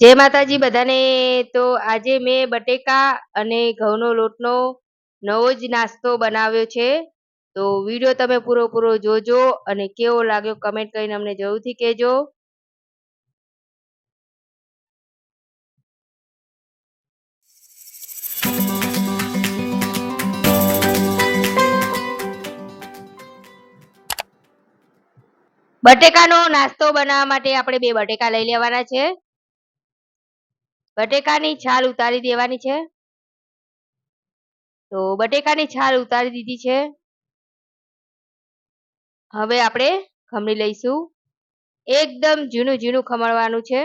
જય માતાજી બધાને. તો આજે મેં બટેકા અને ઘઉંનો લોટનો નવો જ નાસ્તો બનાવ્યો છે. તો વીડિયો તમે પૂરો જોજો અને કેવો લાગ્યો કમેન્ટ કરીને અમને જરૂરથી કહેજો. બટેકાનો નાસ્તો બનાવવા માટે આપણે બે બટેકા લઈ લેવાના છે. બટેકાની છાલ ઉતારી દેવાની છે. તો બટેકાની છાલ ઉતારી દીધી છે. હવે આપણે ખમણી લઈશું. એકદમ ઝીણું ઝીણું ખમણવાનું છે.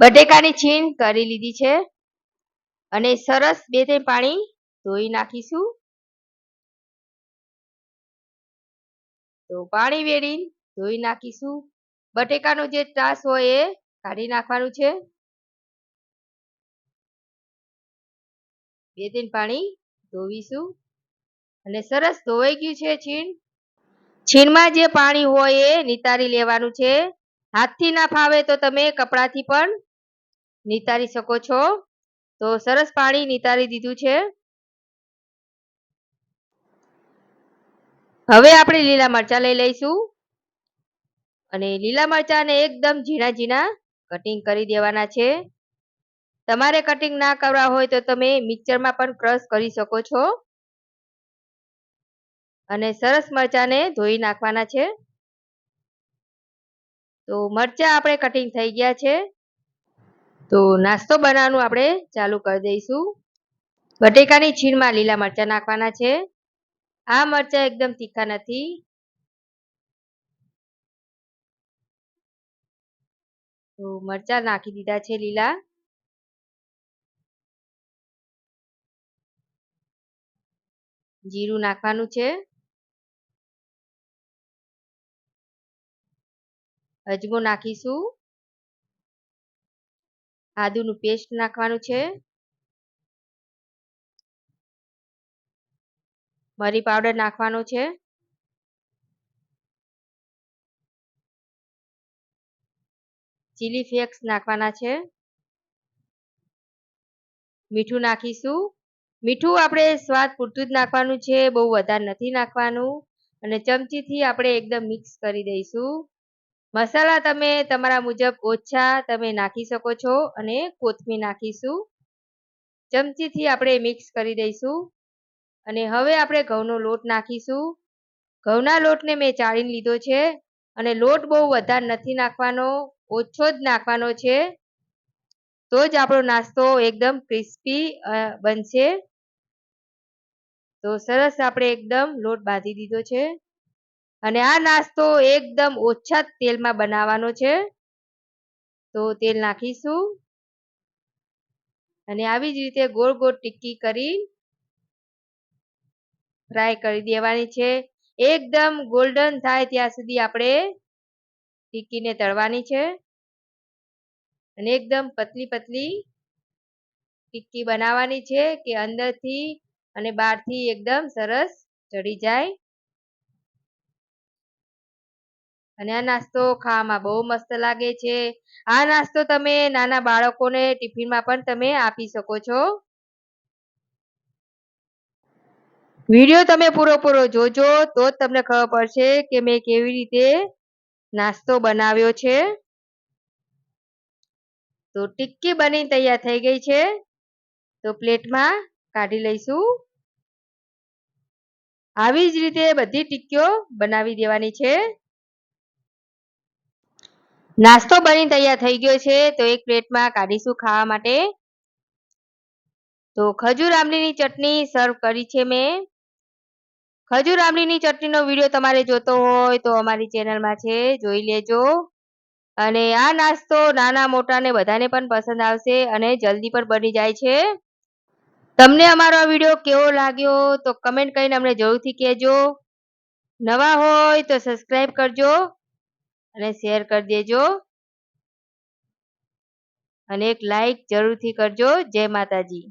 બટેકાની છીણ કરી લીધી છે. અને સરસ બે ત્રણ પાણી ધોઈ નાખીશું. તો પાણી વેડી ધોઈ નાખીશું. બટેકાનો જે ત્રાસ હોય એ કાઢી નાખવાનું છે. બે ત્રણ પાણી ધોવીશું. અને સરસ ધોવાઈ ગયું છે છીણ. છીણમાં જે પાણી હોય એ નિતારી લેવાનું છે. હાથથી ના ફાવે તો તમે કપડાથી પણ નિતારી શકો છો. તો સરસ પાણી નિતારી દીધું છે. હવે આપણે લીલા મરચાં લઈ લઈશું. અને લીલા મરચાંને એકદમ ઝીણા ઝીણા કટિંગ કરી દેવાના છે. તમારે કટિંગ ના કરવા હોય તો તમે મિક્સરમાં પણ ક્રશ કરી શકો છો. અને સરસ મરચાંને ધોઈ નાખવાના છે. તો મરચાં આપણે કટિંગ થઈ ગયા છે. તો નાસ્તો બનાવવાનું આપણે ચાલુ કરી દઈશું. બટેકાની છીણમાં લીલા મરચાં નાખવાના છે. આ મરચાં એકદમ તીખા નથી. તો મરચાં નાખી દીધા છે લીલા. જીરું નાખવાનું છે. અજમો નાખીશું. આદુનું પેસ્ટ નાખવાનું છે. મરી પાવડર નાખવાનો છે. ચીલી ફ્લેક્સ નાખવાના છે. મીઠું નાખીશું. મીઠું આપણે સ્વાદ પૂરતું જ નાખવાનું છે, બહુ વધારે નથી નાખવાનું. અને ચમચીથી આપણે એકદમ મિક્સ કરી દઈશું. મસાલા તમે તમારા મુજબ ઓછા તમે નાખી શકો છો અને કોથમીર નાખીશું. ચમચીથી આપણે મિક્સ કરી દઈશું. અને હવે આપણે ઘઉંનો લોટ નાખીશું. ઘઉંના લોટને મેં ચાળીને લીધો છે અને લોટ બહુ વધારે નથી નાખવાનો, ઓછો જ નાખવાનો છે. તો જ આપણો નાસ્તો એકદમ ક્રિસ્પી બનશે. તો સરસ આપણે એકદમ લોટ બાંધી દીધો છે. અને આ નાસ્તો એકદમ ઓછા તેલમાં બનાવવાનો છે. તો તેલ નાખીશું. અને આવી જ રીતે ગોળ ગોળ ટિક્કી કરી ફ્રાય કરી દેવાની છે. એકદમ ગોલ્ડન થાય ત્યાં સુધી આપણે ટીક્કીને તળવાની છે. અને એકદમ પતલી પતલી ટિક્કી બનાવવાની છે કે અંદરથી અને બહારથી એકદમ સરસ ચડી જાય. અને આ નાસ્તો ખાવામાં બહુ મસ્ત લાગે છે. આ નાસ્તો તમે નાના બાળકોને ટિફિનમાં પણ તમે આપી શકો છો. વીડિયો તમે પૂરો જોજો તો જ તમને ખબર પડશે કે મેં કેવી રીતે નાસ્તો બનાવ્યો છે. તો ટિક્કી બની તૈયાર થઈ ગઈ છે. તો પ્લેટમાં કાઢી લઈશું. આવી જ રીતે બધી ટિક્કીઓ બનાવી દેવાની છે. નાસ્તો બની તૈયાર થઈ ગયો છે, તો એક પ્લેટમાં કાઢીશું ખાવા માટે. તો ખજૂર આંબલીની ચટણી સર્વ કરી છે મેં. ખજૂર આંબલીની ચટણીનો વીડિયો તમારે જોતો હોય તો અમારી ચેનલમાં છે, જોઈ લેજો. અને આ નાસ્તો નાના મોટાને બધાને પણ પસંદ આવશે અને જલ્દી પણ બની જાય છે. તમને અમારો વીડિયો કેવો લાગ્યો તો કમેન્ટ કરીને અમને જરૂરથી કહેજો. નવા હોય તો સબસ્ક્રાઈબ કરજો અને શેર કરી દેજો. અને એક લાઈક જરૂરથી કરજો. જય માતાજી.